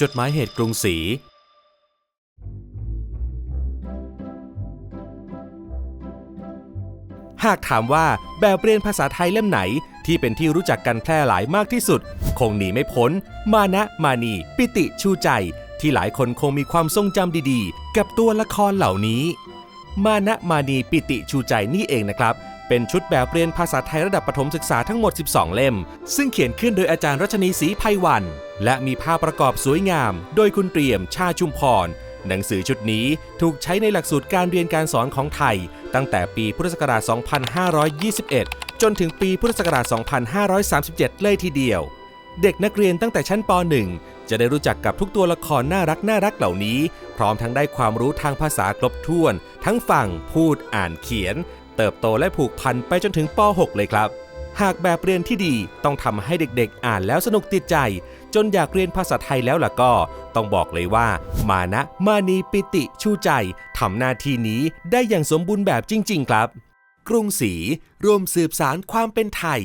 จดหมายเหตุกรุงศรี หากถามว่าแบบเรียนภาษาไทยเล่มไหนที่เป็นที่รู้จักกันแพร่หลายมากที่สุด คงหนีไม่พ้น มานะมานี ปิติชูใจ ที่หลายคนคงมีความทรงจำดีๆ กับตัวละครเหล่านี้ มานะมานีปิติชูใจนี่เองนะครับ เป็นชุดแบบเรียนภาษาไทยระดับประถมศึกษาทั้งหมด 12 เล่ม ซึ่งเขียนขึ้นโดยอาจารย์รัชนีศรีไพวัน และมีภาพประกอบสวยงาม โดยคุณเตรียมชาชุมพร หนังสือชุดนี้ถูกใช้ในหลักสูตรการเรียนการสอนของไทย ตั้งแต่ปีพุทธศักราช 2521 จนถึงปีพุทธศักราช 2537 เลยทีเดียว เด็กนักเรียนตั้งแต่ชั้นป .1 จะได้รู้จักกับทุกตัวละครน่ารักน่ารักเหล่านี้ พร้อมทั้งได้ความรู้ทางภาษาครบถ้วน ทั้งฟังพูดอ่านเขียน เติบโตและผูกพันไปจนถึงป .6 เลยครับ หากแบบเรียนที่ดีต้องทำให้เด็กๆ อ่านแล้วสนุกติดใจ จนอยากเรียนภาษาไทยแล้วล่ะก็ ต้องบอกเลยว่า มานะมานีปิติชูใจทำหน้าที่นี้ได้อย่างสมบูรณ์แบบจริง ๆ ครับ กรุงศรีร่วมสืบสารความเป็นไทย